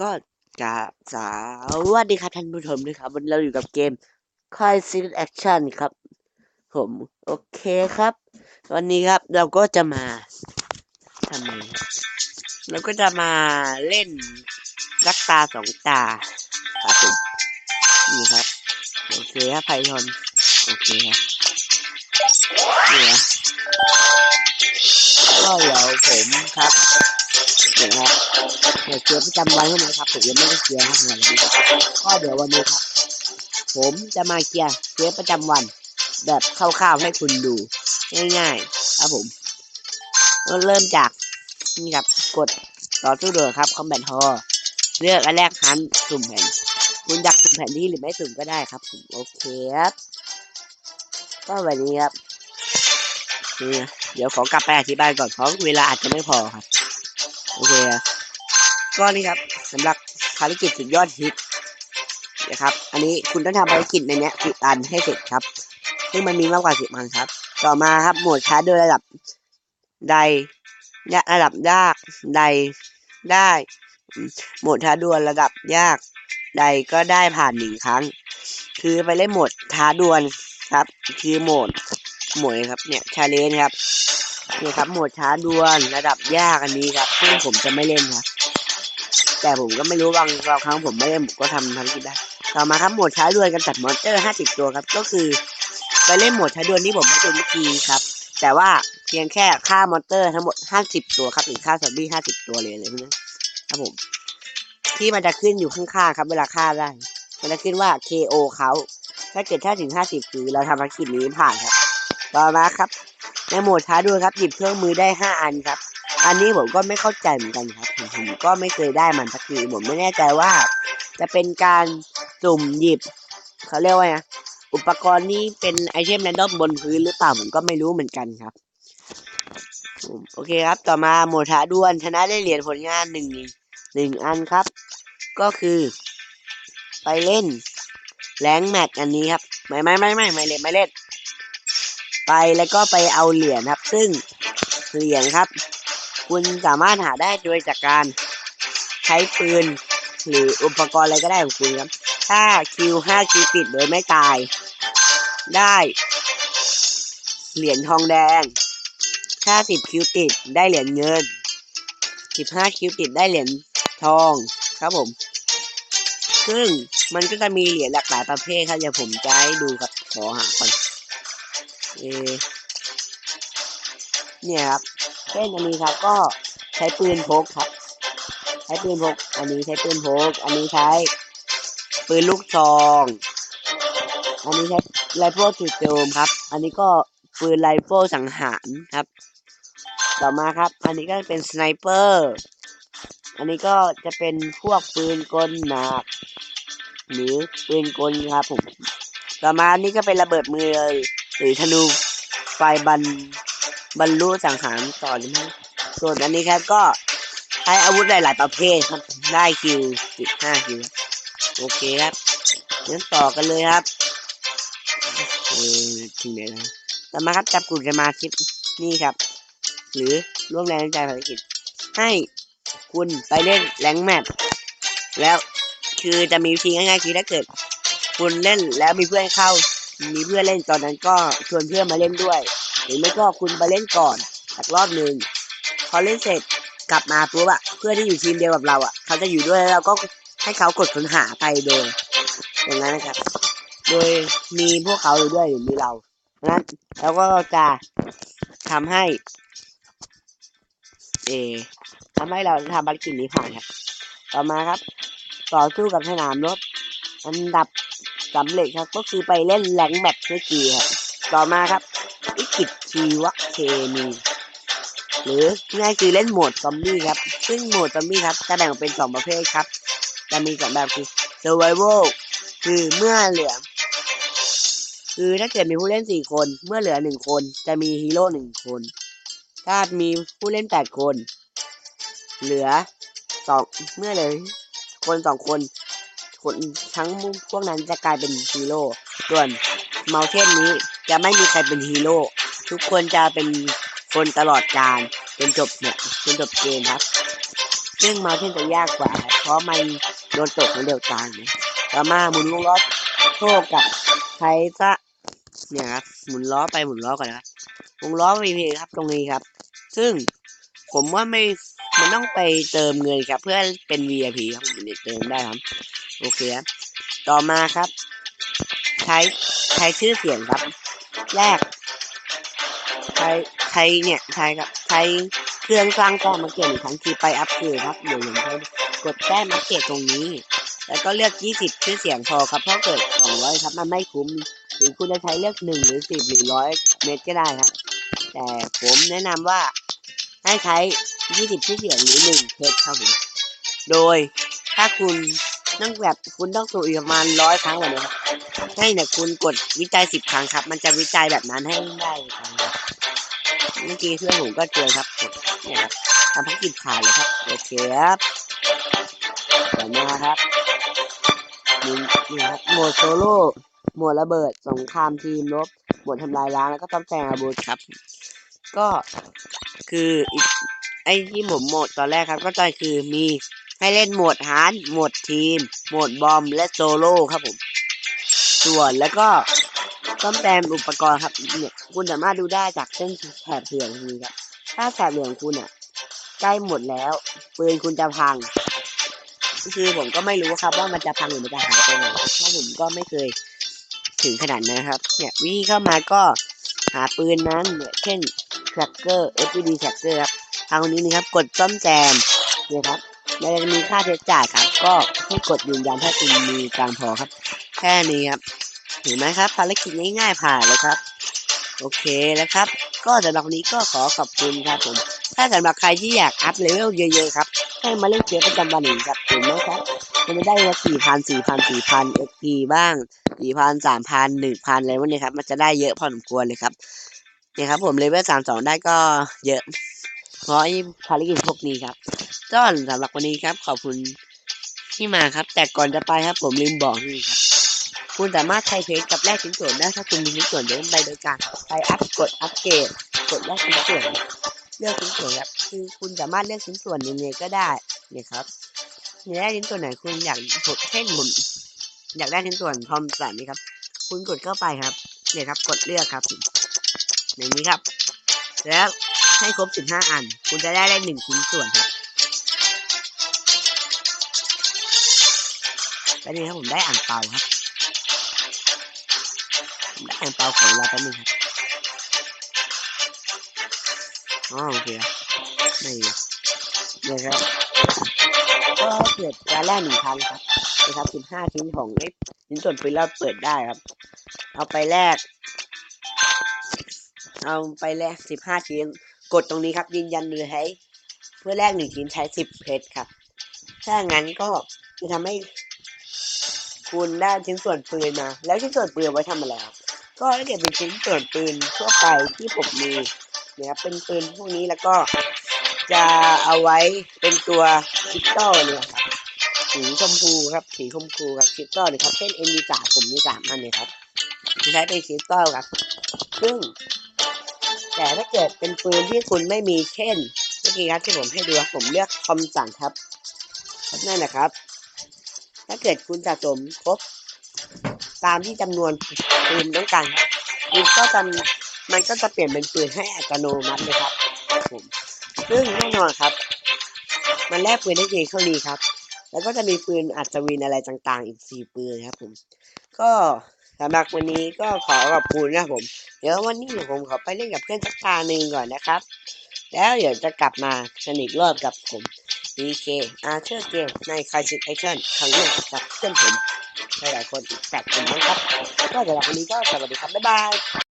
ก็จะสวัสดีครับท่านผู้ชมด้วยครับวันนี้เราอยู่กับเกม c r i s i s Action ครับ ผมโอเคครับ วันนี้ครับเราก็จะมาทำไมเราก็จะมาเล่นรักตาสองตาครับผมนี่ครับ โอเคครับไพทอนโอเคครับนี่นะก็เดี๋ยวผมครับ เดี๋ยวครับเดี๋ยวเคลียร์ประจำวันให้น่อยครับผมยังไม่ได้เคลียร์ครับวันนี้ก็เดี๋ยววันนี้ครับ ผมจะมาเคลียร์เคลียร์ประจำวัน แบบคร่าวๆให้คุณดู ง่ายๆ ครับผมก็เริ่มจากนี่ครับกดต่อสู้เดือครับคอมแบทฮอเลือกอันแรกฮันสุ่มแผ่น คุณอยากสุ่มแผ่นที่หรือไม่สุ่มก็ได้ครับผมโอเคครับก็แบบนี้ครับนี่เดี๋ยวขอกลับไปอธิบายก่อนเพราะเวลาอาจจะไม่พอครับ โอเคครับก็นี่ครับสำหรับภารกิจสุดยอดฮิตนะครับ อันนี้คุณต้องทำภารกิจในเนี้ยสิบอันให้เสร็จครับ ซึ่งมันมีมากกว่าสิบอันครับ ต่อมาครับโหมดชาร์จโดยระดับใดระดับยากใดได้อืมโหมดท้าดวลระดับยากใดก็ได้ผ่านหนึ่งครั้ง คือไปเล่นโหมดท้าดวลครับ คือโหมดโหมดครับเนี่ยชาเลนครับ นี่ยครับโหมดท้าดวลระดับยากอันนี้ครับซึ่งผมจะไม่เล่นครับแต่ผมก็ไม่รู้บางบางครั้งผมไม่เล่นผมก็ทำภารกิจได้ ต่อมาครับโหมดท้าดวลกันจัดมอนเตอร์ห้าสิบตัวครับ ก็คือไปเล่นโหมดท้าดวลที่ผมให้ดูเมื่อกี้ครับ แต่ว่าเพียงแค่ฆ่ามอนเตอร์ทั้งหมดห้าสิบตัวครับหรือฆ่าซอมบี้ห้าสิบตัวเลยอะไรพวกนี้ครับผม ที่มันจะขึ้นอยู่ข้างๆครับ เวลาฆ่าได้ มันจะขึ้นว่า KO เขาถ้าเกิดถ้าถึงห้าสิบคือเราทำภารกิจนี้ผ่านครับ ต่อมาครับ ในโหมดท้าดวลครับ หยิบเครื่องมือได้ห้าอันครับ อันนี้ผมก็ไม่เข้าใจเหมือนกันครับ ผมก็ไม่เคยได้มันสักทีผมไม่แน่ใจว่า จะเป็นการสุ่มหยิบเขาเรียกว่าไงอุปกรณ์นี้เป็นไอเทมแรนดอมบนพื้นหรือเปล่าผมก็ไม่รู้เหมือนกันครับ โอเคครับ ต่อมาโหมดท้าดวลชนะได้เหรียญผลงานหนึ่งหนึ่งอันครับ ก็คือ ไปเล่นแรงแมตช์อันนี้ครับ ไม่ไม่ไม่ไม่ไม่เล่นไม่เล่น ไปแล้วก็ไปเอาเหรียญครับ ซึ่งเหรียญครับ คุณสามารถหาได้โดยจากการใช้ปืนหรืออุปกรณ์อะไรก็ได้ของคุณครับ ถ้าคิวห้าคิวติดโดยไม่ตาย ได้ เหรียญทองแดง ถ้าสิบคิวติดได้เหรียญเงินสิบห้าคิวติดได้เหรียญทองครับผม ซึ่งมันก็จะมีเหรียญหลากหลายประเภทครับเดี๋ยวผมจะให้ดูครับขอหาก่อน เนี่ยครับเช่นอันนี้ครับก็ใช้ปืนพกครับ ใช้ปืนพก อันนี้ใช้ปืนพก อันนี้ใช้ปืนลูกซองอันนี้ใช้ไรเฟิลจู่โจมครับ อันนี้ก็ปืนไรเฟิลสังหารครับ ต่อมาครับ อันนี้ก็เป็นสไนเปอร์ อันนี้ก็จะเป็นพวกปืนกลหนักหรือปืนกลครับผม ต่อมาอันนี้ก็เป็นระเบิดมือเลย หรือธนูไฟบรรบรรลุสังหารต่อเลยมั้งส่วนอันนี้ครับก็ใช้อาวุธหลาย ๆ ประเภทครับได้คิวสิบห้าคิวโอเคครับงั้นต่อกันเลยครับเออถึงไหนแล้วต่อมาครับจับกลุ่มสมาชิกนี่ครับ หรือร่วมแรงใจภารกิจ ให้คุณไปเล่นแรงแมทแล้วคือจะมีวิธีง่ายๆคือถ้าเกิด คุณเล่นแล้วมีเพื่อนเข้า มีเพื่อนเล่นตอนนั้นก็ชวนเพื่อนมาเล่นด้วย หรือไม่ก็คุณไปเล่นก่อนสักรอบหนึ่งพอเล่นเสร็จกลับมาปุ๊บอะเพื่อนที่อยู่ทีมเดียวกับเราอะเขาจะอยู่ด้วยแล้วเราก็ให้เขากดค้นหาไปโดยอย่างนั้นนะครับ โดยมีพวกเขาอยู่ด้วยหรือมีเราดังนั้นเราก็จะทำให้เออทำให้เราทำภารกิจนี้ผ่านครับ ต่อมาครับ ต่อสู้กับสนามรบอันดับ สำเร็จครับ ก็คือไปเล่นแรงแมตช์เมื่อกี้ครับต่อมาครับวิกฤตชีวเคมีหรือง่ายคือเล่นโหมดซอมบี้ครับ ซึ่งโหมดซอมบี้ครับจะแบ่งออกเป็นสองประเภทครับ จะมีสองแบบคือ survival คือเมื่อเหลือ คือถ้าเกิดมีผู้เล่นสี่คน เมื่อเหลือหนึ่งคนจะมีฮีโร่หนึ่งคน ถ้ามีผู้เล่นแปดคน เหลือสองเมื่อเหลยคนสองคน คนทั้งพวกนั้นจะกลายเป็นฮีโร่ส่วนเมาเทนนี้จะไม่มีใครเป็นฮีโร่ทุกคนจะเป็นคนตลอดกาลจนจบเนี่ยจนจบเกมครับ ซึ่งเมาเช่นจะยากกว่า เพราะมันโดนตกในเร็วกลางนะต่อมาหมุนวงล้อโชคกับไทซะเนี่ยครับหมุนล้อไปหมุนล้อก่อนนะครับวงล้อ VP ครับตรงนี้ครับ ซึ่งผมว่าไม่ มันต้องไปเติมเงินครับ เพื่อเป็น VIP ครับผมเติมได้ครับ โอเคครับ ต่อมาครับ ใช้ใช้ชื่อเสียงครับ แรก ใช้ใช้เนี่ยใช้ครับใช้เครื่องสร้างแต้มมาเก็ตหนึ่งครั้งคือไปอัพเกรดครับเดี๋ยวผมใช้กดแต้มมาเก็ตตรงนี้ แล้วก็เลือก 20 ชื่อเสียงพอครับ เพราะเกิด 200 ครับ มันไม่คุ้มหรือคุณจะใช้เลือก 1 หรือ 10 หรือ 100 เมตรก็ได้ครับ แต่ผมแนะนำว่าให้ใช้ 20ชื่อเสียงหรือ1เพชรครับผมโดยถ้าคุณต้องแบบคุณต้องสูอีกประมาณร้อยครั้งแบบนี้ครับให้เนี่ยคุณกดวิจัย10ครั้งครับ มันจะวิจัยแบบนั้นให้ได้ครับเมื่อกี้เพื่อนผมก็เจอครับเนี่ยครับทำภารกิจผ่านเลยครับโอเคครับต่อมาครับนี่นี่ครับโหมดโซโล่โหมดระเบิดสงครามทีมลบโหมดทำลายล้างแล้วก็ต้องแต่งอาวุธครับ ก็คืออีก ไอ้ที่ผมโหมดตอนแรกครับ ก็จะคือมีให้เล่นโหมดฮาร์ดโหมดทีม โหมดบอมและโซโล่ครับผม ส่วนแล้วก็ต้องแต่งอุปกรณ์ครับเนี่ยคุณสามารถดูได้จากเส้นแถบเหลืองนี้ครับ ถ้าแถบเหลืองคุณอะใกล้หมดแล้วปืนคุณจะพังคือผมก็ไม่รู้ครับว่ามันจะพังหรือมันจะหายไปไหนเพราะผมก็ไม่เคยถึงขนาดนั้นครับ เนี่ยวิธีเข้ามาก็หาปืนนั้นเนี่ยเช่น tracker FPD tracker ครับ ทางนี้นะครับ กดซ่อมแซมเนี่ยครับแล้วจะมีค่าใช้จ่ายครับ ก็ให้กดยืนยันถ้าคุณมีตังพอครับ แค่นี้ครับเห็นไหมครับภารกิจง่ายๆผ่านเลยครับ โอเคแล้วครับ ก็สำหรับวันนี้ก็ขอขอบคุณครับผมถ้าสำหรับใครที่อยากอัพเลเวลเยอะๆครับให้มาเล่นเกมประจำวันหนึ่งครับเห็นไหมครับมันจะได้ละสี่พันสี่พันสี่พันเอ็กพีบ้างสี่พันสามพันหนึ่งพันอะไรพวกนี้ครับ มันจะได้เยอะพอสมควรเลยครับเนี่ยครับผมเลเวลสามสองได้ก็เยอะ เพราะไอ้ภารกิจพวกนี้ครับก็สำหรับวันนี้ครับ ขอบคุณที่มาครับ แต่ก่อนจะไปครับ ผมลืมบอกนี่ครับ คุณสามารถใช้เพจกับแลกชิ้นส่วนได้ถ้าคุณมีชิ้นส่วนเดิมไปโดยการไปอัพกดอัปเกรดกดแลกชิ้นส่วนเลือกชิ้นส่วนครับคือคุณสามารถเลือกชิ้นส่วนยังไงก็ได้เนี่ยครับอยากได้ชิ้นส่วนไหนคุณอยากกดเช่นผมอยากได้ชิ้นส่วนทอมสันนี่ครับ คุณกดเข้าไปครับเนี่ยครับ กดเลือกครับอย่างนี้ครับ แล้ว ให้ครบสิบห้าอัน คุณจะได้ได้หนึ่งชิ้นส่วนครับแล้วนี่ครับผมได้อ่างเปาครับผมได้อ่างเปาของเราแป๊บนึงครับอ๋อโอเคครับไม่เนี่ยครับก็เกิดการแรกหนึ่งครั้งครับนะครับสิบห้าชิ้นของเอชิ้นส่วนปืนเราเปิดได้ครับ เอาไปแลกเอาไปแลกสิบห้าชิ้น กดตรงนี้ครับ ยืนยันเลยให้เพื่อแลกหนึ่งชิ้นใช้สิบเพชรครับ ถ้างั้นก็จะทำให้คุณได้ชิ้นส่วนปืนมา แล้วชิ้นส่วนปืนไว้ทำอะไรครับก็ถ้าเกิดเป็นชิ้นส่วนปืนทั่วไปที่ผมมีนี่ยครับเป็นปืนพวกนี้แล้วก็จะเอาไว้เป็นตัวคริสตัลเนี่ยครับสีชมพูครับสีชมพูครับคริสตัลเนี่ยครับเช่นเอ็นดีสามผมมีสามอันเนี่ยครับใช้เป็นคริสตัลครับ ซึ่ง แต่ถ้าเกิดเป็นปืนที่คุณไม่มีเช่นเมื่อกี้ครับที่ผมให้ดูผมเลือกคอมสั่งครับนั่นแหละครับ ถ้าเกิดคุณสะสมครบตามที่จำนวนปืนต้องการครับปืนก็จะมันก็จะเปลี่ยนเป็นปืนให้อัตโนมัติเลยครับผมซึ่งแน่นอนครับ มันแลกปืนได้เพียงเท่านี้ครับ แล้วก็จะมีปืนอัศวินอะไรต่างๆ อีกสี่ปืนครับผมก็ สำหรับวันนี้ก็ขอขอบคุณนะผม เดี๋ยววันนี้ผมขอไปเล่นกับเพื่อนสักตาหนึ่งก่อนนะครับ แล้วเดี๋ยวจะกลับมาสนิทรอบกับผม DK Arthur Game ใน Crisis Action ครั้งแรกกับเพื่อนผมหลายๆคนแตกผมนนะครับ ก็สำหรับวันนี้ก็สวัสดีครับ บ๊ายบาย